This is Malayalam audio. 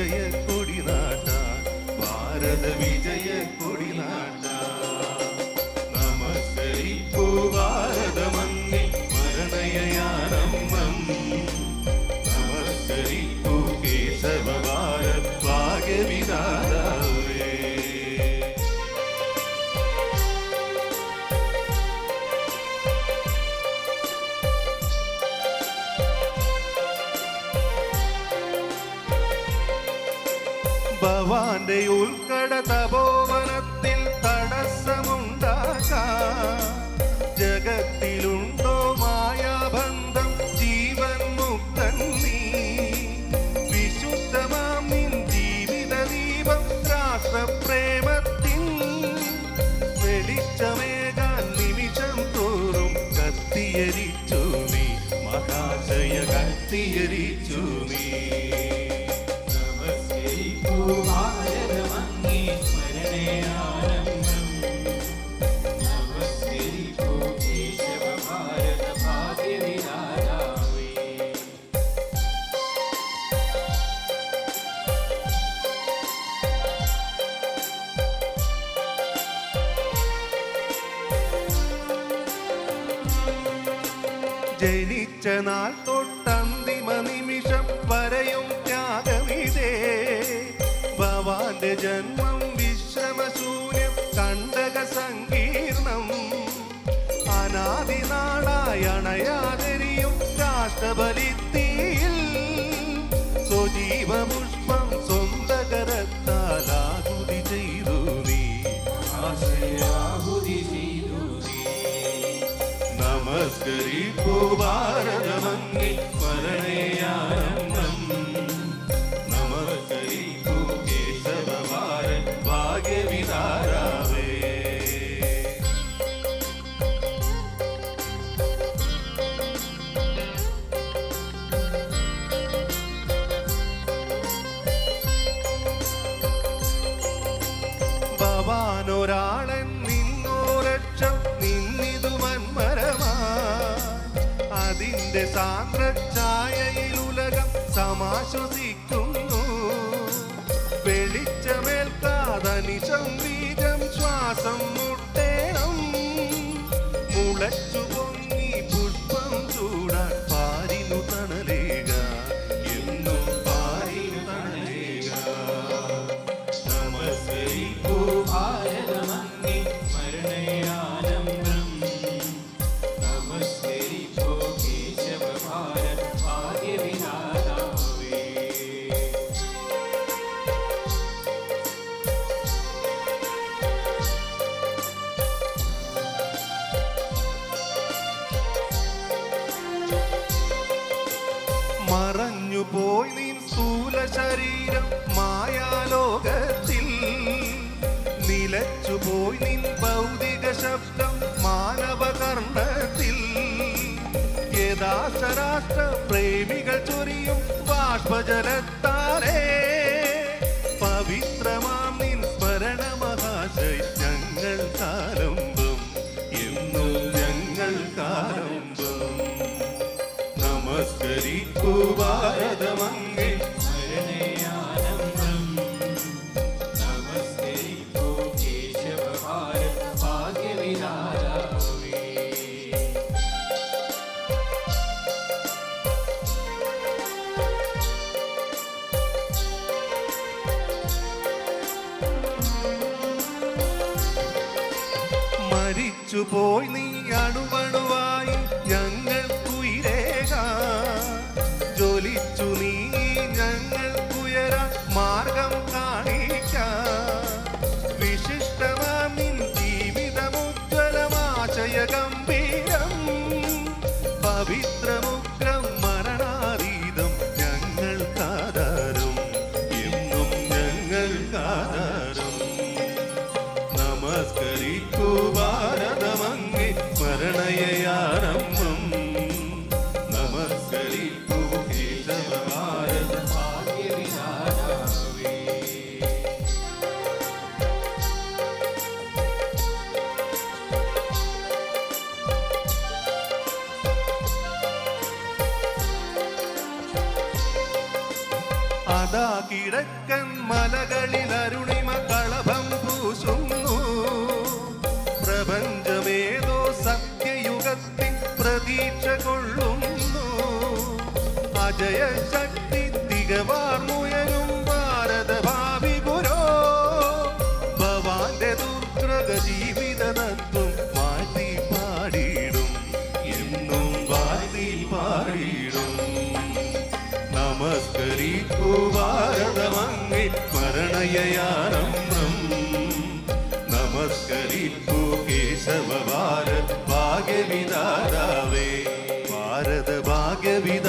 ഭാരത ഉൾക്കട തപോവനത്തിൽ തടസ്സമുണ്ടാകാം. ജഗത്തിലുണ്ടോ മായാബന്ധം? ജീവൻ മുക്തൻ നീ. വിശുദ്ധമാം നിൻ ജീവിത ദീപം രാഷ്ട്രപ്രേമത്തിൻ വെളിച്ചമേകാൻ നിമിഷം തോറും കത്തിയരിച്ചു നീ. മഹാശയ കത്തിയരിച്ചു നീ. നമസ്കരിപ്പൂ ഭാരതമങ്ങേ ജനിച്ച നാൾ തൊട്ടന്തിമ നിമിഷം വരെയും ത്യാഗമിതേ. ഭവാന്റെ ജന്മം വിശ്രമശൂന്യം കണ്ടക സങ്കീർണം. അനാദിനാളായണയാതരിയും രാഷ്ട്രബലിത്തിയിൽ നമസ്കരിപ്പു ഭാരതമങ്ങി അതിന്റെ സാന്ദ്രഛായയിൽ ഉലകം സമാശ്വസിക്കുന്നു. വെളിച്ചമേൽക്കാതനിശം ബീജം ശ്വാസം മുട്ടേണം. മുളച്ചു പൊങ്ങി പുഷ്പം ചൂടാൻ പാരിനു തണലേക. എന്നും പാരിനു തണലേക. നമസ്കരിപ്പൂ പോയി നിൻ സ്ഥൂല ശരീരം മായാലോകത്തിൽ. നിലച്ചു പോയി നിൻ ഭൗതിക ശബ്ദം മാനവകർണത്തിൽ. യഥാശരാഷ്ട്ര പ്രേമികൾ ചൊരിയും ബാഷ്പജലത്താലേ. പവിത്രമാം നിൻ സ്മരണ മഹാശയ എന്നും ഞങ്ങൾ കാലമ്പും. നമസ്കരിക്കൂ ഒലിച്ചു പോയി നീ അണുവണുവായി ഞങ്ങൾക്കുയിരേക. ജ്വലിച്ചു നീ ഞങ്ങൾക്കുയര മാർഗം കാണിക്ക. വിശിഷ്ടമാ നിൻ ജീവിതമുജ്വലമാശയ കിഴക്കൻ മലകളിൽ അരുണിമ കളഭം പൂശുന്നു. പ്രപഞ്ചമേതോ സത്യയുഗത്തിൽ പ്രതീക്ഷ കൊള്ളുന്നു. അജയ സ്മരണയാരംഭം നമസ്കരിപ്പു കേശവ ഭാരത് ഭാഗ്യവിതാരാവേ. ഭാരത ഭാഗ്യവിധാതാവേ